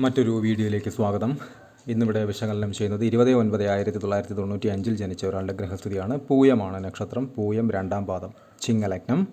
മറ്റൊരു വീഡിയോയിലേക്ക് സ്വാഗതം. ഇന്നിവിടെ വിശകലനം ചെയ്യുന്നത് ഇരുപത് ഒൻപത് ആയിരത്തി തൊള്ളായിരത്തി തൊണ്ണൂറ്റി അഞ്ചിൽ ജനിച്ച ഒരാളുടെ ഗ്രഹസ്ഥിതിയാണ് പൂയമാണ് നക്ഷത്രം. പൂയം രണ്ടാം പാദം. ചിങ്ങലഗ്നം.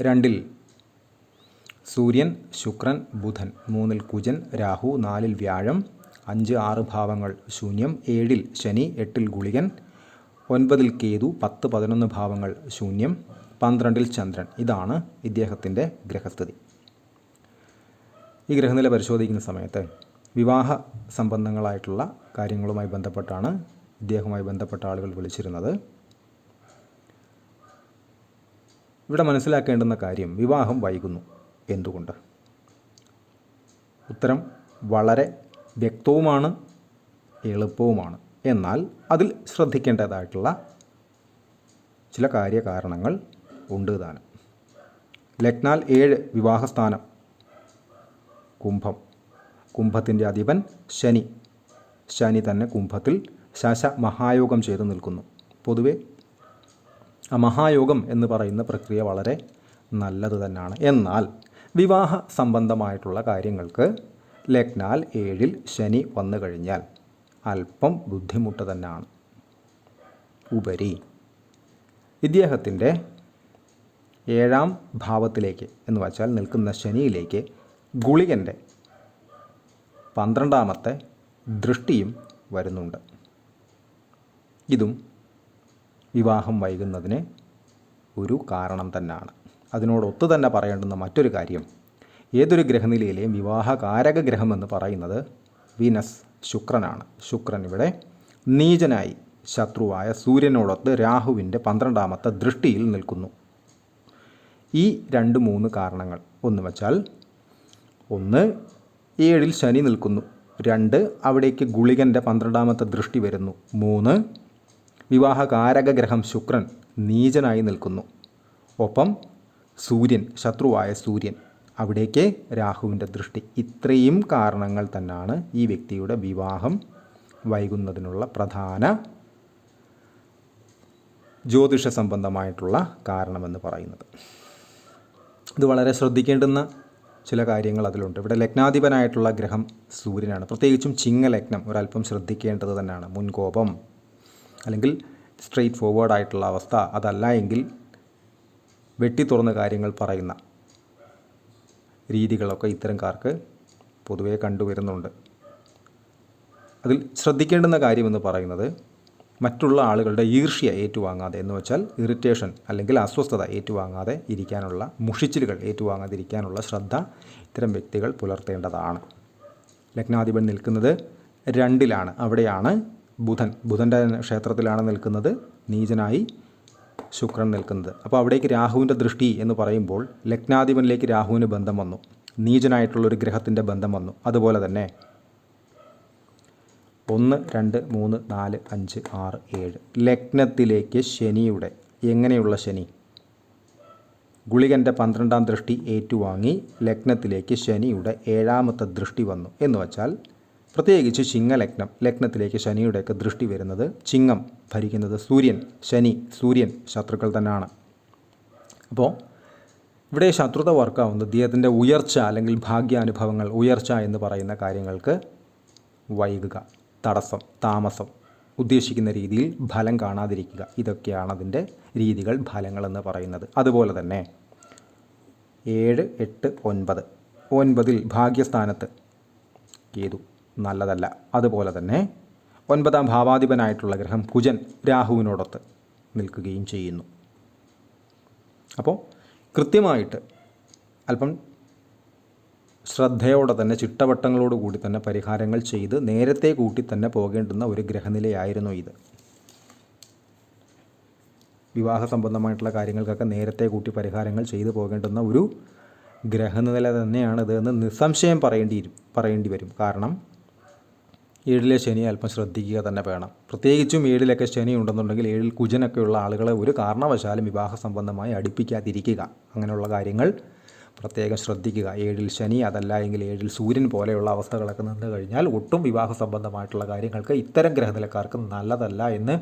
രണ്ടിൽ സൂര്യൻ ശുക്രൻ ബുധൻ. മൂന്നിൽ കുജൻ രാഹു. നാലിൽ വ്യാഴം. അഞ്ച് ആറ് ഭാവങ്ങൾ ശൂന്യം. ഏഴിൽ ശനി. എട്ടിൽ ഗുളികൻ. ഒൻപതിൽ കേതു. പത്ത് പതിനൊന്ന് ഭാവങ്ങൾ ശൂന്യം. പന്ത്രണ്ടിൽ ചന്ദ്രൻ. ഇതാണ് ഇദ്ദേഹത്തിന്റെ ഗ്രഹസ്ഥിതി ഈ ഗ്രഹനില പരിശോധിക്കുന്ന സമയത്ത് വിവാഹ സംബന്ധങ്ങളായിട്ടുള്ള കാര്യങ്ങളുമായി ബന്ധപ്പെട്ടാണ് ഇദ്ദേഹവുമായി ബന്ധപ്പെട്ട ആളുകൾ വിളിച്ചിരുന്നത്. ഇവിടെ മനസ്സിലാക്കേണ്ടുന്ന കാര്യം വിവാഹം വൈകുന്നു എന്തുകൊണ്ട്? ഉത്തരം വളരെ വ്യക്തവുമാണ് എളുപ്പവുമാണ്. എന്നാൽ അതിൽ ശ്രദ്ധിക്കേണ്ടതായിട്ടുള്ള ചില കാര്യകാരണങ്ങൾ ഉണ്ട് താനും. ലഗ്നാൽ ഏഴ് വിവാഹസ്ഥാനം കുംഭം. കുംഭത്തിന്റെ അധിപൻ ശനി. ശനി തന്നെ കുംഭത്തിൽ ശശ മഹായോഗം ചെയ്തു നിൽക്കുന്നു. പൊതുവെ ആ മഹായോഗം എന്ന് പറയുന്ന പ്രക്രിയ വളരെ നല്ലത് തന്നെയാണ്. എന്നാൽ വിവാഹ സംബന്ധമായിട്ടുള്ള കാര്യങ്ങൾക്ക് ലഗ്നാൽ ഏഴിൽ ശനി വന്നു കഴിഞ്ഞാൽ അല്പം ബുദ്ധിമുട്ട് തന്നെയാണ്. ഉപരി ഇദ്ദേഹത്തിന്റെ ഏഴാം ഭാവത്തിലേക്ക് എന്ന് വച്ചാൽ നിൽക്കുന്ന ശനിയിലേക്ക് ഗുളികന്റെ പന്ത്രണ്ടാമത്തെ ദൃഷ്ടിയും വരുന്നുണ്ട്. ഇതും വിവാഹം വൈകുന്നതിന് ഒരു കാരണം തന്നെയാണ് അതിനോടൊത്തു തന്നെ പറയേണ്ടുന്ന മറ്റൊരു കാര്യം ഏതൊരു ഗ്രഹനിലയിലെയും വിവാഹകാരക ഗ്രഹമെന്ന് പറയുന്നത് വീനസ് ശുക്രനാണ്. ശുക്രൻ ഇവിടെ നീചനായി ശത്രുവായ സൂര്യനോടൊത്ത് രാഹുവിന്റെ പന്ത്രണ്ടാമത്തെ ദൃഷ്ടിയിൽ നിൽക്കുന്നു. ഈ രണ്ട് മൂന്ന് കാരണങ്ങൾ ഒന്ന് വച്ചാൽ ഒന്ന് ഏഴിൽ ശനി നിൽക്കുന്നു. രണ്ട് അവിടേക്ക് ഗുളികന്റെ പന്ത്രണ്ടാമത്തെ ദൃഷ്ടി വരുന്നു. മൂന്ന് വിവാഹകാരക ഗ്രഹം ശുക്രൻ നീചനായി നിൽക്കുന്നു. ഒപ്പം സൂര്യൻ ശത്രുവായ സൂര്യൻ അവിടേക്ക് രാഹുവിന്റെ ദൃഷ്ടി. ഇത്രയും കാരണങ്ങൾ തന്നെയാണ് ഈ വ്യക്തിയുടെ വിവാഹം വൈകുന്നതിനുള്ള പ്രധാന ജ്യോതിഷ സംബന്ധമായിട്ടുള്ള കാരണമെന്ന് പറയുന്നത്. ഇത് വളരെ ശ്രദ്ധിക്കേണ്ടുന്ന ചില കാര്യങ്ങൾ അതിലുണ്ട് ഇവിടെ ലഗ്നാധിപനായിട്ടുള്ള ഗ്രഹം സൂര്യനാണ്. പ്രത്യേകിച്ചും ചിങ്ങലഗ്നം ഒരല്പം ശ്രദ്ധിക്കേണ്ടത് തന്നെയാണ്. മുൻകോപം അല്ലെങ്കിൽ സ്ട്രെയിറ്റ് ഫോർവേഡ് ആയിട്ടുള്ള അവസ്ഥ അതല്ല എങ്കിൽ വെട്ടി തുറന്ന് കാര്യങ്ങൾ പറയുന്ന രീതികളൊക്കെ ഇത്തരംകാർക്ക് പൊതുവേ കണ്ടുവരുന്നുണ്ട്. അതിൽ ശ്രദ്ധിക്കേണ്ടുന്ന കാര്യമെന്ന് പറയുന്നത് മറ്റുള്ള ആളുകളുടെ ഈർഷ്യ ഏറ്റുവാങ്ങാതെ എന്ന് വെച്ചാൽ ഇറിറ്റേഷൻ അല്ലെങ്കിൽ അസ്വസ്ഥത ഏറ്റുവാങ്ങാതെ ഇരിക്കാനുള്ള മുഷിച്ചിലുകൾ ഏറ്റുവാങ്ങാതിരിക്കാനുള്ള ശ്രദ്ധ ഇത്തരം വ്യക്തികൾ പുലർത്തേണ്ടതാണ്. ലഗ്നാധിപൻ നിൽക്കുന്നത് രണ്ടിലാണ്. അവിടെയാണ് ബുധൻ. ബുധന്റെ ക്ഷേത്രത്തിലാണ് നിൽക്കുന്നത് നീചനായി ശുക്രൻ നിൽക്കുന്നത്. അപ്പോൾ അവിടേക്ക് രാഹുവിന്റെ ദൃഷ്ടി എന്ന് പറയുമ്പോൾ ലഗ്നാധിപനിലേക്ക് രാഹുവിന് ബന്ധം വന്നു. നീചനായിട്ടുള്ളൊരു ഗ്രഹത്തിന്റെ ബന്ധം വന്നു. അതുപോലെ തന്നെ ഒന്ന് രണ്ട് മൂന്ന് നാല് അഞ്ച് ആറ് ഏഴ്. ലഗ്നത്തിലേക്ക് ശനിയുടെ എങ്ങനെയുള്ള ശനി? ഗുളികന്റെ പന്ത്രണ്ടാം ദൃഷ്ടി ഏറ്റുവാങ്ങി ലഗ്നത്തിലേക്ക് ശനിയുടെ ഏഴാമത്തെ ദൃഷ്ടി വന്നു. എന്ന് വച്ചാൽ പ്രത്യേകിച്ച് ചിങ്ങലഗ്നം ലഗ്നത്തിലേക്ക് ശനിയുടെയൊക്കെ ദൃഷ്ടി വരുന്നത് ചിങ്ങം ഭരിക്കുന്നത് സൂര്യൻ ശനി സൂര്യൻ ശത്രുക്കൾ തന്നെയാണ്. അപ്പോൾ ഇവിടെ ശത്രുത വർക്കാവുന്നത് അദ്ദേഹത്തിന്റെ ഉയർച്ച അല്ലെങ്കിൽ ഭാഗ്യാനുഭവങ്ങൾ ഉയർച്ച എന്ന് പറയുന്ന കാര്യങ്ങൾക്ക് വൈകുക. തടസ്സം താമസം ഉദ്ദേശിക്കുന്ന രീതിയിൽ ഫലം കാണാതിരിക്കുക. ഇതൊക്കെയാണ് അതിന്റെ രീതികൾ ഫലങ്ങളെന്ന് പറയുന്നത്. അതുപോലെ തന്നെ ഏഴ് എട്ട് ഒൻപത്. ഒൻപതിൽ ഭാഗ്യസ്ഥാനത്ത് കേതു നല്ലതല്ല. അതുപോലെ തന്നെ ഒൻപതാം ഭാവാധിപനായിട്ടുള്ള ഗ്രഹം കുജൻ രാഹുവിനോടൊത്ത് നിൽക്കുകയും ചെയ്യുന്നു. അപ്പോൾ കൃത്യമായിട്ട് അല്പം ശ്രദ്ധയോടെ തന്നെ ചിട്ടവട്ടങ്ങളോട് കൂടി തന്നെ പരിഹാരങ്ങൾ ചെയ്ത് നേരത്തെ കൂട്ടി തന്നെ പോകേണ്ടുന്ന ഒരു ഗ്രഹനിലയായിരുന്നു ഇത്. വിവാഹ സംബന്ധമായിട്ടുള്ള കാര്യങ്ങൾക്കൊക്കെ നേരത്തെ കൂട്ടി പരിഹാരങ്ങൾ ചെയ്തു പോകേണ്ടുന്ന ഒരു ഗ്രഹനില തന്നെയാണിത് എന്ന് നിസ്സംശയം പറയേണ്ടി പറയേണ്ടി വരും. കാരണം ഏഴിലെ ശനി അല്പം ശ്രദ്ധിക്കുക തന്നെ വേണം. പ്രത്യേകിച്ചും ഏഴിലൊക്കെ ശനി ഉണ്ടെന്നുണ്ടെങ്കിൽ ഏഴിൽ കുജനൊക്കെയുള്ള ആളുകളെ ഒരു കാരണവശാലും വിവാഹ സംബന്ധമായി അടുപ്പിക്കാതിരിക്കുക. അങ്ങനെയുള്ള കാര്യങ്ങൾ പ്രത്യേകം ശ്രദ്ധിക്കുക. ഏഴിൽ ശനി അതല്ല എങ്കിൽ ഏഴിൽ സൂര്യൻ പോലെയുള്ള അവസ്ഥകളൊക്കെ നിന്ന് കഴിഞ്ഞാൽ ഒട്ടും വിവാഹ സംബന്ധമായിട്ടുള്ള കാര്യങ്ങൾക്ക് ഇത്തരം ഗ്രഹനിലക്കാർക്ക് നല്ലതല്ല എന്ന്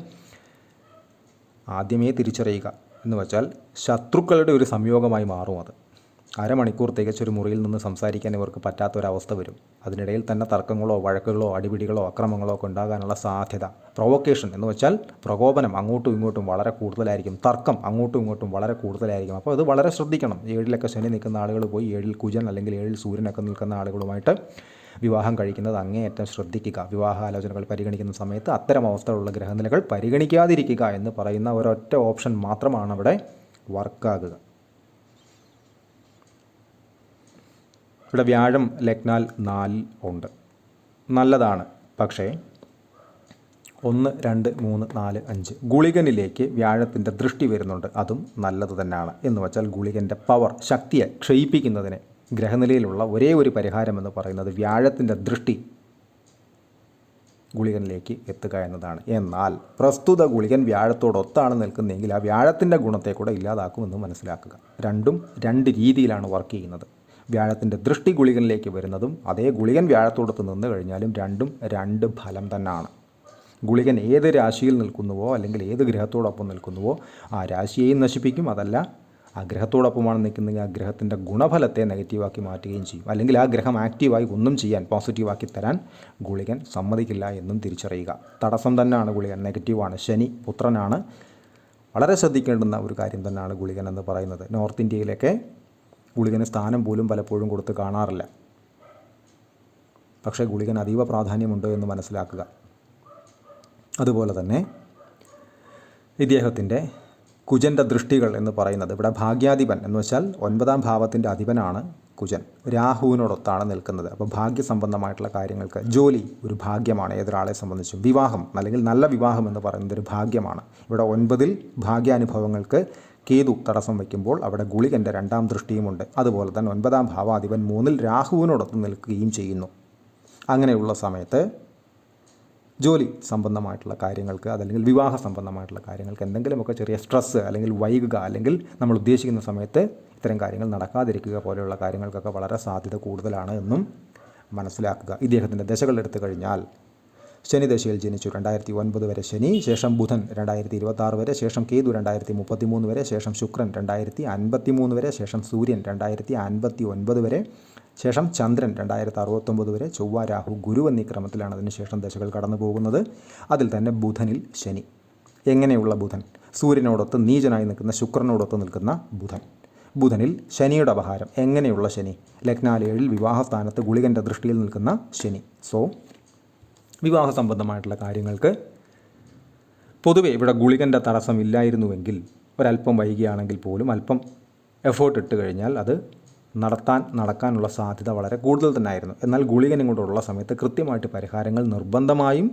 ആദ്യമേ തിരിച്ചറിയുക. എന്ന് വെച്ചാൽ ശത്രുക്കളുടെ ഒരു സംയോഗമായി മാറും അത്. അരമണിക്കൂർ തികച്ചൊരു മുറിയിൽ നിന്ന് സംസാരിക്കാൻ ഇവർക്ക് പറ്റാത്തൊരവസ്ഥ വരും. അതിനിടയിൽ തന്നെ തർക്കങ്ങളോ വഴക്കുകളോ അടിപിടികളോ അക്രമങ്ങളോ ഒക്കെ ഉണ്ടാകാനുള്ള സാധ്യത. പ്രൊവക്കേഷൻ എന്ന് വെച്ചാൽ പ്രകോപനം അങ്ങോട്ടും ഇങ്ങോട്ടും വളരെ കൂടുതലായിരിക്കും. തർക്കം അങ്ങോട്ടും ഇങ്ങോട്ടും വളരെ കൂടുതലായിരിക്കും. അപ്പോൾ അത് വളരെ ശ്രദ്ധിക്കണം. ഏഴിലൊക്കെ ശനി നിൽക്കുന്ന ആളുകൾ പോയി ഏഴിൽ കുജൻ അല്ലെങ്കിൽ ഏഴിൽ സൂര്യനൊക്കെ നിൽക്കുന്ന ആളുകളുമായിട്ട് വിവാഹം കഴിക്കുന്നത് അങ്ങേയറ്റം ശ്രദ്ധിക്കുക. വിവാഹ ആലോചനകൾ പരിഗണിക്കുന്ന സമയത്ത് അത്തരം അവസ്ഥകളുള്ള ഗ്രഹനിലകൾ പരിഗണിക്കാതിരിക്കുക എന്ന് പറയുന്ന ഒരൊറ്റ ഓപ്ഷൻ മാത്രമാണ് അവിടെ വർക്കാകുക ഇവിടെ വ്യാഴം ലഗ്നാൽ നാലിൽ ഉണ്ട്. നല്ലതാണ്. പക്ഷേ ഒന്ന് രണ്ട് മൂന്ന് നാല് അഞ്ച് ഗുളികനിലേക്ക് വ്യാഴത്തിന്റെ ദൃഷ്ടി വരുന്നുണ്ട്. അതും നല്ലത് തന്നെയാണ്. എന്ന് വെച്ചാൽ ഗുളികന്റെ പവർ ശക്തിയെ ക്ഷയിപ്പിക്കുന്നതിന് ഗ്രഹനിലയിലുള്ള ഒരേ ഒരു പരിഹാരമെന്ന് പറയുന്നത് വ്യാഴത്തിന്റെ ദൃഷ്ടി ഗുളികനിലേക്ക് എത്തുക എന്നതാണ്. എന്നാൽ പ്രസ്തുത ഗുളികൻ വ്യാഴത്തോടൊത്താണ് നിൽക്കുന്നതെങ്കിൽ ആ വ്യാഴത്തിന്റെ ഗുണത്തെ കൂടെ ഇല്ലാതാക്കുമെന്ന് മനസ്സിലാക്കുക. രണ്ടും രണ്ട് രീതിയിലാണ് വർക്ക് ചെയ്യുന്നത്. വ്യാഴത്തിന്റെ ദൃഷ്ടി ഗുളികനിലേക്ക് വരുന്നതും അതേ ഗുളികൻ വ്യാഴത്തോടൊത്ത് നിന്ന് കഴിഞ്ഞാലും രണ്ടും രണ്ട് ഫലം തന്നെയാണ് ഗുളികൻ ഏത് രാശിയിൽ നിൽക്കുന്നുവോ അല്ലെങ്കിൽ ഏത് ഗ്രഹത്തോടൊപ്പം നിൽക്കുന്നുവോ ആ രാശിയെയും നശിപ്പിക്കും. അതല്ല ആ ഗ്രഹത്തോടൊപ്പമാണ് നിൽക്കുന്നതെങ്കിൽ ആ ഗ്രഹത്തിന്റെ ഗുണഫലത്തെ നെഗറ്റീവാക്കി മാറ്റുകയും ചെയ്യും. അല്ലെങ്കിൽ ആ ഗ്രഹം ആക്റ്റീവായി ഒന്നും ചെയ്യാൻ പോസിറ്റീവാക്കി തരാൻ ഗുളികൻ സമ്മതിക്കില്ല എന്നും തിരിച്ചറിയുക. തടസ്സം തന്നെയാണ് ഗുളികൻ നെഗറ്റീവാണ് ശനി പുത്രനാണ്. വളരെ ശ്രദ്ധിക്കേണ്ടുന്ന ഒരു കാര്യം തന്നെയാണ് ഗുളികൻ എന്ന് പറയുന്നത്. നോർത്ത് ഇന്ത്യയിലൊക്കെ ഗുളികന് സ്ഥാനം പോലും പലപ്പോഴും കൊടുത്ത് കാണാറില്ല. പക്ഷേ ഗുളികൻ അതീവ പ്രാധാന്യമുണ്ട് എന്ന് മനസ്സിലാക്കുക. അതുപോലെ തന്നെ ഇദ്ദേഹത്തിന്റെ കുജന്റെ ദൃഷ്ടികൾ എന്ന് പറയുന്നത് ഇവിടെ ഭാഗ്യാധിപൻ എന്ന് വെച്ചാൽ ഒൻപതാം ഭാവത്തിന്റെ അധിപനാണ് കുജൻ. രാഹുവിനോടൊത്താണ് നിൽക്കുന്നത്. അപ്പോൾ ഭാഗ്യസംബന്ധമായിട്ടുള്ള കാര്യങ്ങൾക്ക് ജോലി ഒരു ഭാഗ്യമാണ് ഏതൊരാളെ സംബന്ധിച്ചും വിവാഹം അല്ലെങ്കിൽ നല്ല വിവാഹം എന്ന് പറയുന്നത് ഒരു ഭാഗ്യമാണ്. ഇവിടെ ഒൻപതിൽ ഭാഗ്യാനുഭവങ്ങൾക്ക് കേതു തടസ്സം വയ്ക്കുമ്പോൾ അവിടെ ഗുളികന്റെ രണ്ടാം ദൃഷ്ടിയുമുണ്ട്. അതുപോലെ തന്നെ ഒൻപതാം ഭാവാധിപൻ മൂന്നിൽ രാഹുവിനോടൊത്ത് നിൽക്കുകയും ചെയ്യുന്നു. അങ്ങനെയുള്ള സമയത്ത് ജോലി സംബന്ധമായിട്ടുള്ള കാര്യങ്ങൾക്ക് അതല്ലെങ്കിൽ വിവാഹ സംബന്ധമായിട്ടുള്ള കാര്യങ്ങൾക്ക് എന്തെങ്കിലുമൊക്കെ ചെറിയ സ്ട്രെസ്സ് അല്ലെങ്കിൽ വൈകുക അല്ലെങ്കിൽ നമ്മൾ ഉദ്ദേശിക്കുന്ന സമയത്ത് ഇത്തരം കാര്യങ്ങൾ നടക്കാതിരിക്കുക പോലെയുള്ള കാര്യങ്ങൾക്കൊക്കെ വളരെ സാധ്യത കൂടുതലാണ് എന്നും മനസ്സിലാക്കുക. ഇദ്ദേഹത്തിന്റെ ദശകൾ കഴിഞ്ഞാൽ ശനിദശയിൽ ജനിച്ചു രണ്ടായിരത്തി ഒൻപത് വരെ ശനി ശേഷം ബുധൻ രണ്ടായിരത്തി ഇരുപത്തി ആറ് വരെ ശേഷം കേതു രണ്ടായിരത്തി മുപ്പത്തി മൂന്ന് വരെ ശേഷം ശുക്രൻ രണ്ടായിരത്തി അൻപത്തി മൂന്ന് വരെ ശേഷം സൂര്യൻ രണ്ടായിരത്തി അൻപത്തി ഒൻപത് വരെ ശേഷം ചന്ദ്രൻ രണ്ടായിരത്തി അറുപത്തൊമ്പത് വരെ ചൊവ്വ രാഹു ഗുരു എന്നീ ക്രമത്തിലാണ് അതിനുശേഷം ദശകൾ കടന്നു പോകുന്നത്. അതിൽ തന്നെ ബുധനിൽ ശനി. എങ്ങനെയുള്ള ബുധൻ? സൂര്യനോടൊത്ത് നീചനായി നിൽക്കുന്ന ശുക്രനോടൊത്ത് നിൽക്കുന്ന ബുധൻ. ബുധനിൽ ശനിയുടെ അപഹാരം. എങ്ങനെയുള്ള ശനി? ലഗ്നാലേഴിൽ വിവാഹസ്ഥാനത്ത് ഗുളികന്റെ ദൃഷ്ടിയിൽ നിൽക്കുന്ന ശനി. സോ വിവാഹ സംബന്ധമായിട്ടുള്ള കാര്യങ്ങൾക്ക്. പൊതുവേ ഇവിടെ ഗുളികന്റെ തടസ്സം ഇല്ലായിരുന്നുവെങ്കിൽ ഒരല്പം വൈകിയാണെങ്കിൽ പോലും അല്പം എഫേർട്ട് ഇട്ട് കഴിഞ്ഞാൽ അത് നടത്താൻ നടക്കാനുള്ള സാധ്യത വളരെ കൂടുതൽ തന്നെ ആയിരുന്നു എന്നാൽ ഗുളികൻ ഇങ്ങോട്ടുള്ള സമയത്ത് കൃത്യമായിട്ട് പരിഹാരങ്ങൾ നിർബന്ധമായും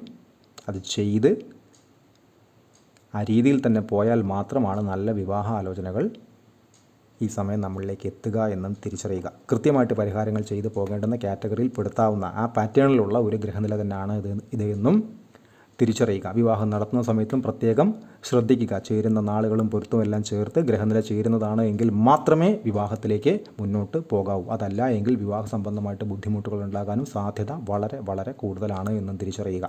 അത് ചെയ്ത് ആ രീതിയിൽ തന്നെ പോയാൽ മാത്രമാണ് നല്ല വിവാഹ ആലോചനകൾ ഈ സമയം നമ്മളിലേക്ക് എത്തുക എന്നും തിരിച്ചറിയുക. കൃത്യമായിട്ട് പരിഹാരങ്ങൾ ചെയ്തു പോകേണ്ടുന്ന കാറ്റഗറിയിൽ പെടുത്താവുന്ന ആ പാറ്റേണിലുള്ള ഒരു ഗ്രഹനില തന്നെയാണ് ഇത് ഇതെന്നും തിരിച്ചറിയുക. വിവാഹം നടത്തുന്ന സമയത്തും പ്രത്യേകം ശ്രദ്ധിക്കുക. ചേരുന്ന നാളുകളും പൊരുത്തവും എല്ലാം ചേർത്ത് ഗ്രഹനില ചേരുന്നതാണ് എങ്കിൽ മാത്രമേ വിവാഹത്തിലേക്ക് മുന്നോട്ട് പോകാവൂ. അതല്ല എങ്കിൽ വിവാഹ സംബന്ധമായിട്ട് ബുദ്ധിമുട്ടുകൾ ഉണ്ടാകാനും സാധ്യത വളരെ വളരെ കൂടുതലാണ് എന്നും തിരിച്ചറിയുക.